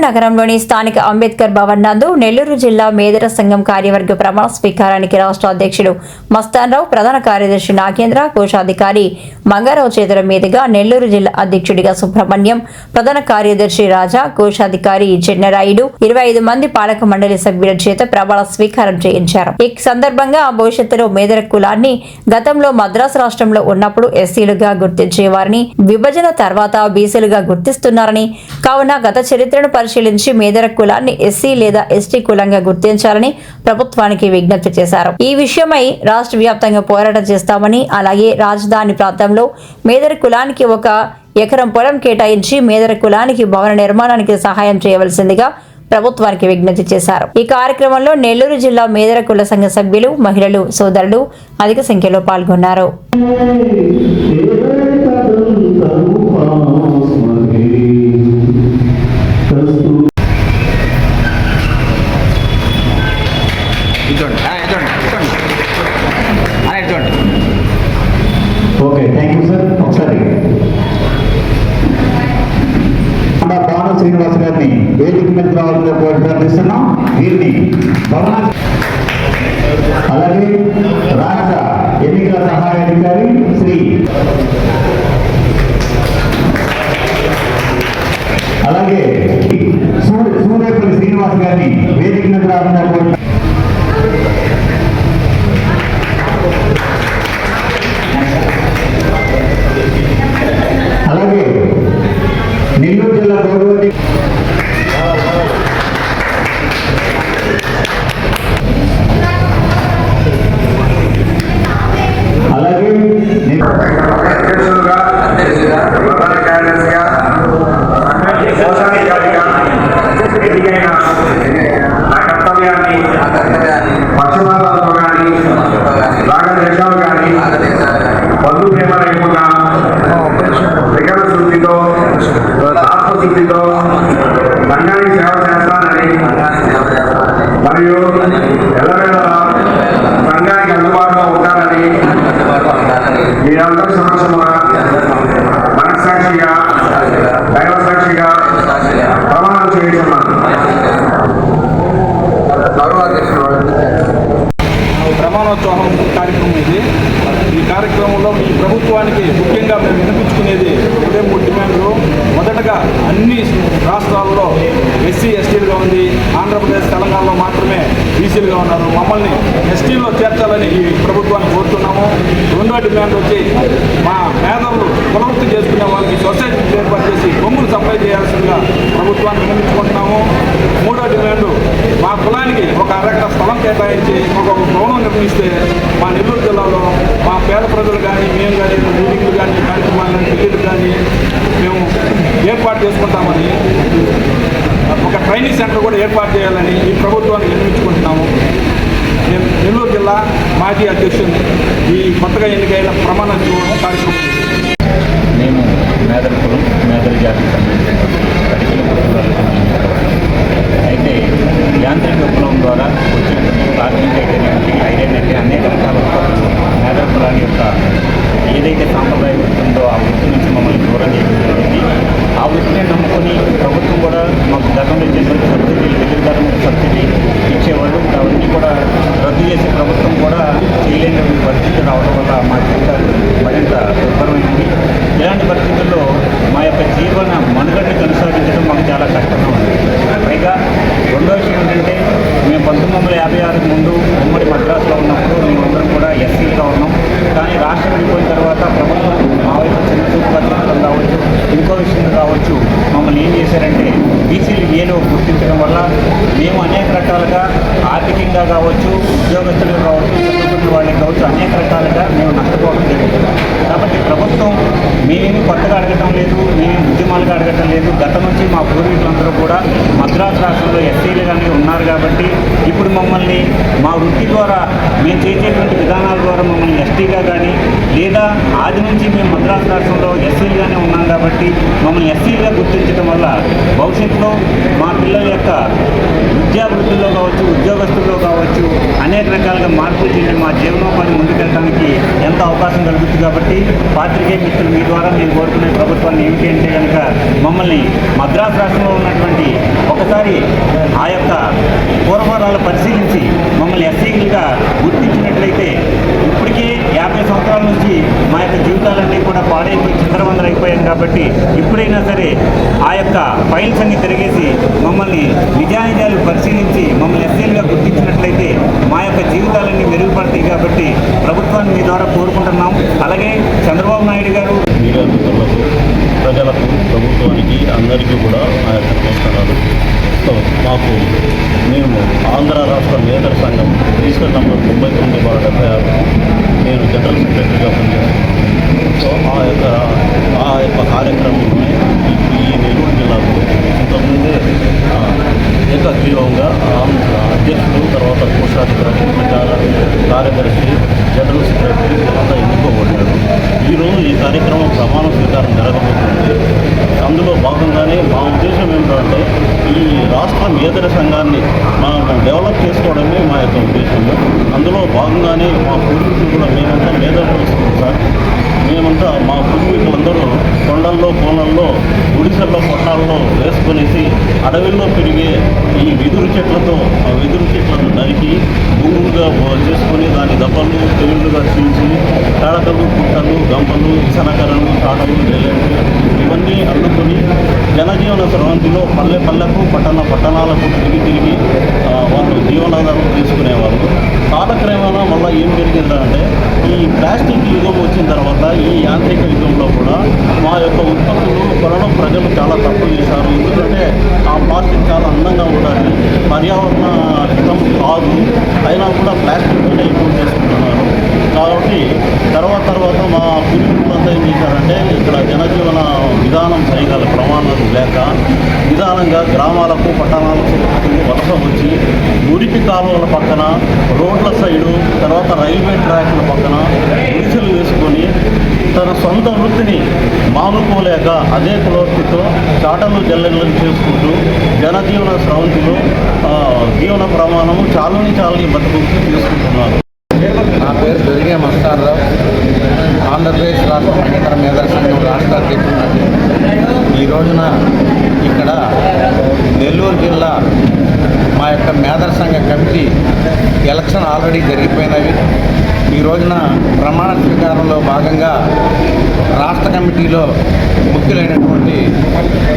నగరంలోని స్థానిక అంబేద్కర్ భవన్ నందు నెల్లూరు జిల్లా మేదర సంఘం కార్యవర్గ ప్రమాణ స్వీకారానికి రాష్ట్ర అధ్యక్షుడు మస్తాన్రావు ప్రధాన కార్యదర్శి నాగేంద్ర కోశాధికారి మంగారావు చేతుల మీదుగా నెల్లూరు జిల్లా అధ్యక్షుడిగా సుబ్రహ్మణ్యం ప్రధాన కార్యదర్శి రాజా కోశాధికారి చెన్నరాయుడు ఇరవై ఐదు మంది పాలక మండలి సభ్యుల చేత ప్రమాణ స్వీకారం చేయించారు. ఈ సందర్భంగా భవిష్యత్తులో మేదర కులాన్ని గతంలో మద్రాసు రాష్ట్రంలో ఉన్నప్పుడు ఎస్సీలుగా గుర్తించేవారిని విభజన తర్వాత బీసీలుగా గుర్తిస్తున్నారని కావున గత చరిత్రను పరిశీలించి మేదర కులాన్ని ఎస్సీ లేదా ఎస్టీ కులంగా గుర్తించాలని ప్రభుత్వానికి విజ్ఞప్తి చేశారు. ఈ విషయమై రాష్ట్ర వ్యాప్తంగా పోరాటం చేస్తామని అలాగే రాజధాని ప్రాంతంలో మేదర కులానికి ఒక ఎకరం పొలం కేటాయించి మేదర కులానికి భవన నిర్మాణానికి సహాయం చేయవలసిందిగా ప్రభుత్వానికి విజ్ఞప్తి చేశారు. ఈ కార్యక్రమంలో నెల్లూరు జిల్లా మేదర కుల సంఘ సభ్యులు మహిళలు సోదరులు అధిక సంఖ్యలో పాల్గొన్నారు. ఓకే థ్యాంక్ యూ సార్ ఒకసారి. మన భాను శ్రీనివాస్ గారిని వేదిక మీద రావాలని ప్రార్థిస్తున్నాం వీరిని భవన అలాగే రాష్ట్ర ఎన్నికల సహాయ అధికారి శ్రీ అలాగే సూర్యపల్లి శ్రీనివాస్ గారిని వేదిక మీద రావాలని బంధు ప్రేమ లేకుండా వికట శుద్ధితో ఆత్మశుద్ధితో సంఘానికి సేవ చేస్తానని. మరియు ఎల్లవేళలా సంఘానికి అందుబాటులో ఉంటానని మీరందరి సమక్షమున మనస్సాక్షిగా దైవ సాక్షిగా ప్రమాణం చేస్తున్నాను ప్రమాణోత్సవం కార్యక్రమం ఇది ఈ కార్యక్రమంలో ఈ ప్రభుత్వానికి ముఖ్యంగా మేము వినిపించుకునేది ఒకటే మూడు డిమాండ్లు. మొదటగా అన్ని రాష్ట్రాల్లో ఎస్సీ ఎస్టీలుగా ఉంది. ఆంధ్రప్రదేశ్ తెలంగాణలో మాత్రమే బీసీలుగా ఉన్నారు. మమ్మల్ని ఎస్టీల్లో చేర్చాలని ఈ ప్రభుత్వాన్ని కోరుతున్నాము. రెండో డిమాండ్ వచ్చి మా మేధవులు పునరుద్ధి చేసుకునే వాళ్ళకి సొసైటీ ఏర్పాటు చేసి భూములు సప్లై చేయాల్సిందిగా ప్రభుత్వాన్ని వినిపించుకుంటున్నాము మూడో డిమాండ్ మా కులానికి ఒక అరగట స్థలం కేటాయించి ఒక భవనం నిర్మిస్తే మా నెల్లూరు జిల్లాలో మా పేద ప్రజలు కానీ మేము కానీ మీటింగ్లు కానీ కార్యక్రమాలు కానీ పెళ్ళిళ్ళు కానీ మేము ఏర్పాటు చేసుకుంటామని ఒక ట్రైనింగ్ సెంటర్ కూడా ఏర్పాటు చేయాలని ఈ ప్రభుత్వాన్ని నిర్మించుకుంటున్నాము నేను నెల్లూరు జిల్లా మాజీ అధ్యక్షుడిని ఈ కొత్తగా ఎన్నికైన ప్రమాణ కార్యక్రమం. మేము మేదర కులం మేదర సంబంధించిన కడికల కుటుంబాలకు అయితే యాంత్రిక కులం ద్వారా వచ్చినటువంటి ప్రాథమిక ఐడెంటిటీ ఐడెంటిటీ అనేక రకాల ఉత్పత్తులు మేదర కులాన్ని యొక్క ఏదైతే సాంప్రదాయ వృత్తి ఉందో ఆ వృత్తి నుంచి మమ్మల్ని దూరం చేయడం జరిగింది ఆ వృత్తిని నమ్ముకొని ప్రభుత్వం కూడా మాకు గతంలో ఇచ్చేటువంటి సబ్సిడీ వెలుగుదరం సబ్సిడీ ఇచ్చేవాళ్ళు అవన్నీ కూడా రద్దు చేసి ప్రభుత్వం కూడా చేయలేని పరిస్థితి రావడం వల్ల మా జీవితాలు మరింత దుర్భరమైంది ఇలాంటి పరిస్థితుల్లో మా యొక్క జీవన మనుగడని కొనసాగించడం మాకు చాలా కష్టంగా ఉంది పైగా రెండో విషయం ఏంటంటే మేము పంతొమ్మిది వందల యాభై ఆరు ముందు ఉమ్మడి మద్రాసులో ఉన్నప్పుడు మేమందరం కూడా ఎస్సీగా ఉన్నాం కానీ రాష్ట్రం విడిపోయిన తర్వాత ప్రభుత్వం మా వైపు చిన్న చూపు పద్ధతులు కావచ్చు ఇంకో విషయం కావచ్చు మమ్మల్ని ఏం చేశారంటే బీసీలు ఏలో గుర్తించడం వల్ల మేము అనేక రకాలుగా ఆర్థికంగా కావచ్చు ఉద్యోగస్తులుగా కావచ్చు రైతులు అనేక రకాలుగా మేము నష్టపోవడం జరిగింది. కాబట్టి ప్రభుత్వం మేమేమి కొత్తగా అడగటం లేదు మేమేమి ఉద్యమాలుగా అడగటం లేదు. గత నుంచి మా పూర్వీకులందరూ కూడా మద్రాసు రాష్ట్రంలో ఎస్సీలుగానే ఉన్నారు కాబట్టి ఇప్పుడు మమ్మల్ని మా వృత్తి ద్వారా మేము చేసేటువంటి విధానాల ద్వారా మమ్మల్ని ఎస్టీగా కానీ లేదా ఆది నుంచి మేము మద్రాసు రాష్ట్రంలో ఎస్సీలుగానే ఉన్నాం కాబట్టి మమ్మల్ని ఎస్సీలుగా గుర్తించడం వల్ల భవిష్యత్తులో మా పిల్లల యొక్క విద్యాభివృద్ధిలో కావచ్చు ఉద్యోగస్తుల్లో కావచ్చు అనేక రకాలుగా మార్పులు చెంది మా జీవనోపాధి ముందుకెళ్ళడానికి ఎంతో అవకాశం కలుగుతుంది కాబట్టి పాత్రికేయ మిత్రులు మీ ద్వారా నేను కోరుకునే ప్రభుత్వాన్ని ఏమిటి అంటే కనుక మమ్మల్ని మద్రాసు రాష్ట్రంలో ఉన్నటువంటి ఒకసారి ఆ యొక్క పూర్వపరాలు పరిశీలించి మమ్మల్ని ఎస్సీలుగా గుర్తించినట్లయితే ఇప్పటికే యాభై సంవత్సరాల నుంచి మా యొక్క జీవితాలన్నీ కూడా పాడైపోయి చేశాం కాబట్టి ఎప్పుడైనా సరే ఆ యొక్క ఫైల్స్ అన్ని తిరిగేసి మమ్మల్ని నిజానిజాలు పరిశీలించి మమ్మల్ని ఎస్సీలుగా గుర్తించినట్లయితే మా యొక్క జీవితాలన్నీ మెరుగుపడతాయి కాబట్టి ప్రభుత్వాన్ని మీ ద్వారా కోరుకుంటున్నాం. అలాగే చంద్రబాబు నాయుడు గారు ప్రజలకు ప్రభుత్వానికి అందరికీ కూడా నా యొక్క నమస్కారాలు. సో మాకు మేము ఆంధ్ర రాష్ట్ర నేతల సంఘం రిజిస్టర్ నంబర్ తొంభై తొమ్మిది వారు డెబ్బై ఆరు. నేను జనరల్ సెక్రటరీగా పనిచేస్తున్నాను. సో ఆ యొక్క ఆ యొక్క కార్యక్రమంలో ఈ నెల్లూరు జిల్లాకు ఇంతకుముందే ఆ, ఏకగ్రీవంగా ఆ, అధ్యక్షుడు తర్వాత కోశాధికారి ప్రచార కార్యదర్శి జనరల్ సెక్రటరీ అంతా ఎన్నుకోబడ్డాడు ఈరోజు ఈ కార్యక్రమం ప్రమాణ స్వీకారం జరగబోతుంది అందులో భాగంగానే మా ఉద్దేశం ఏంటంటే ఈ రాష్ట్ర మేధర సంఘాన్ని మనం డెవలప్ చేసుకోవడమే మా యొక్క ఉద్దేశము అందులో భాగంగానే మా పూర్వీకులు కూడా మేమంతా మేధలు సార్ మేమంతా మా పూర్వీకులందరూ కొండల్లో కోనల్లో గుడిసెల్లో పొట్టాల్లో వేసుకొనేసి అడవిలో పెరిగే ఈ వెదురు చెట్లతో ఆ వెదురు చెట్లను నరికి భూములుగా చేసుకొని దాని దప్పలు తెగుళ్ళుగా చీల్చి తడకలు పుట్టలు గంపలు ఇసనకరలు తాటలు జల్లెంట్లు ఇవన్నీ అల్లుకొని జనజీవన స్రవంతిలో పల్లె పల్లెకు పట్టణ పట్టణాలకు తిరిగి తిరిగి వాళ్ళు జీవనాధారం తీసుకునేవారు కాలక్రమేణా మళ్ళీ ఏం జరిగిందంటే ఈ ప్లాస్టిక్ యుగం వచ్చిన తర్వాత ఈ యాంత్రిక యుగంలో కూడా మా యొక్క ఉత్పత్తులు కొనడం ప్రజలు చాలా తక్కువ చేశారు. ఎందుకంటే ఆ ప్లాస్టిక్ చాలా అందంగా ఉండాలి పర్యావరణ హితం కాదు అయినా కూడా ప్లాస్టిక్తోనే ఎక్కువ చేసుకుంటున్నారు. కాబట్టి తర్వాత తర్వాత మా పూర్వీకులంతా ఏం చేశారంటే ఇక్కడ జనజీవన విధానం సరిగల ప్రమాణాలు లేక నిదానంగా గ్రామాలకు పట్టణాలకు వలస వచ్చి మురికి కాలువల పక్కన రోడ్ల సైడు తర్వాత రైల్వే ట్రాక్ల పక్కన గుడిసెలు వేసుకొని తన సొంత వృత్తిని మానుకోలేక అదే కులవృత్తితో చాటలు జల్లెలను చేసుకుంటూ జనజీవన స్రవంతిలో జీవన ప్రమాణము చాలని చాలని బతుకు తీసుకుంటున్నారు నా పేరు దొరిగే మస్తారావు ఆంధ్రప్రదేశ్ రాష్ట్ర మహిళల మేధా సంఘం రాష్ట్ర అధ్యక్షుడు. ఈ రోజున ఇక్కడ నెల్లూరు జిల్లా యొక్క మేధర్ సంఘ కమిటీ ఎలక్షన్ ఆల్రెడీ జరిగిపోయినవి. ఈ రోజున ప్రమాణ స్వీకారంలో భాగంగా రాష్ట్ర కమిటీలో ముఖ్యులైనటువంటి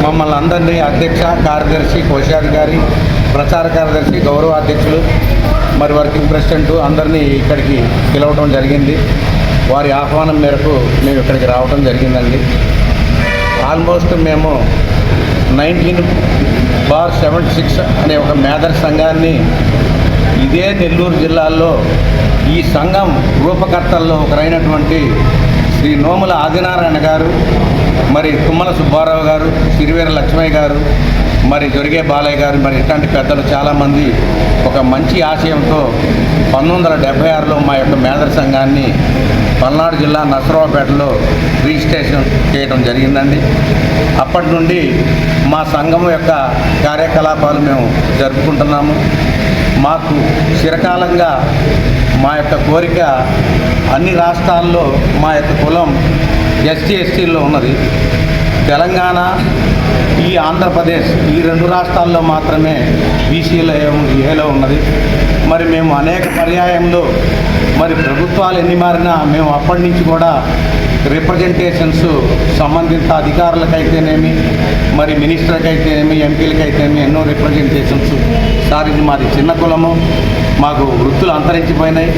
మమ్మల్ని అందరినీ అధ్యక్ష కార్యదర్శి కోశాధికారి ప్రచార కార్యదర్శి గౌరవ అధ్యక్షులు మరి వర్కింగ్ ప్రెసిడెంట్ అందరినీ ఇక్కడికి పిలవడం జరిగింది. వారి ఆహ్వానం మేరకు మేము ఇక్కడికి రావడం జరిగిందండి. ఆల్మోస్ట్ మేము నైన్టీన్ బార్ సెవెన్ సిక్స్ అనే ఒక మేధర్ సంఘాన్ని ఇదే నెల్లూరు జిల్లాలో ఈ సంఘం రూపకర్తల్లో ఒకరైనటువంటి శ్రీ నోముల ఆదినారాయణ గారు మరి తుమ్మల సుబ్బారావు గారు సిరివేర లక్ష్మయ్య గారు మరి జొరిగే బాలయ్య గారు మరి ఇట్లాంటి పెద్దలు చాలామంది ఒక మంచి ఆశయంతో పంతొమ్మిది వందల డెబ్బై ఆరులో మా యొక్క మేధర్ సంఘాన్ని పల్నాడు జిల్లా నసరావుపేటలో రిజిస్ట్రేషన్ చేయడం జరిగిందండి. అప్పటి నుండి మా సంఘం యొక్క కార్యకలాపాలు మేము జరుపుకుంటున్నాము. మాకు చిరకాలంగా మా యొక్క కోరిక అన్ని రాష్ట్రాల్లో మా యొక్క కులం ఎస్టీ ఎస్టీల్లో ఉన్నది. తెలంగాణ ఈ ఆంధ్రప్రదేశ్ ఈ రెండు రాష్ట్రాల్లో మాత్రమే బీసీలో ఏలో ఉన్నది. మరి మేము అనేక పర్యాయంలో మరి ప్రభుత్వాలు ఎన్ని మారినా మేము అప్పటి నుంచి కూడా రిప్రజెంటేషన్స్ సంబంధిత అధికారులకైతేనేమి మరి మినిస్టర్కి అయితేనేమి ఎంపీలకి అయితేనేమి ఎన్నో రిప్రజెంటేషన్స్ సార్ ఇది మాది చిన్న కులము మాకు వృత్తులు అంతరించిపోయినాయి.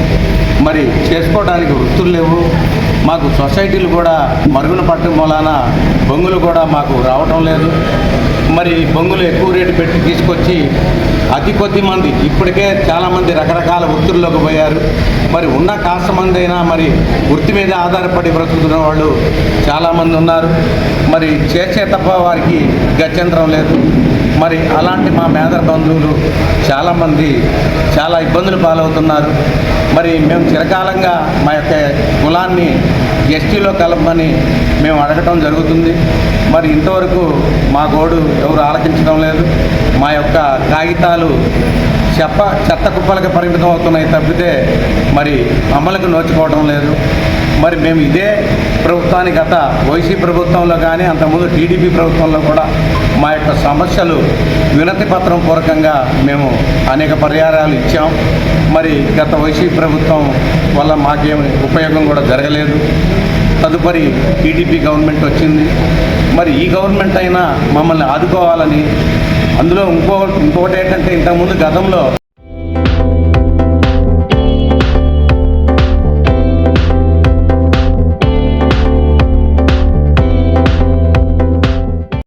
మరి చేసుకోవడానికి వృత్తులు లేవు. మాకు సొసైటీలు కూడా మరుగున పట్టడం మూలాన బొంగులు కూడా మాకు రావటం లేదు. మరి బొంగులు ఎక్కువ రేటు పెట్టి తీసుకొచ్చి అతి కొద్ది మంది ఇప్పటికే చాలామంది రకరకాల వృత్తుల్లోకి పోయారు. మరి ఉన్న కాస్త మంది అయినా మరి వృత్తి మీద ఆధారపడి బ్రతుకుతున్న వాళ్ళు చాలామంది ఉన్నారు. మరి చేసే తప్ప వారికి గత్యంతరం లేదు. మరి అలాంటి మా మేదర బంధువులు చాలామంది చాలా ఇబ్బందులు పాలవుతున్నారు. మరి మేము చిరకాలంగా మా యొక్క కులాన్ని ఎస్టీలో కలపమని మేము అడగటం జరుగుతుంది. మరి ఇంతవరకు మా గోడు ఎవరు ఆలకించడం లేదు. మా యొక్క కాగితాలు చెప్ప చెత్త కుప్పలకి పరిమితం అవుతున్నాయి తప్పితే మరి అమలుకు నోచుకోవడం లేదు. మరి మేము ఇదే ప్రభుత్వాన్ని గత వైసీ ప్రభుత్వంలో కానీ అంతకుముందు టీడీపీ ప్రభుత్వంలో కూడా మా యొక్క సమస్యలు వినతి పత్రం పూర్వకంగా మేము అనేక పరిహారాలు ఇచ్చాం. మరి గత వైసీ ప్రభుత్వం వల్ల మాకేమి ఉపయోగం కూడా జరగలేదు. తదుపరి టీడీపీ గవర్నమెంట్ వచ్చింది. మరి ఈ గవర్నమెంట్ అయినా మమ్మల్ని ఆదుకోవాలని అందులో ఇంకో ఇంకొకటి ఏంటంటే ఇంతకుముందు గతంలో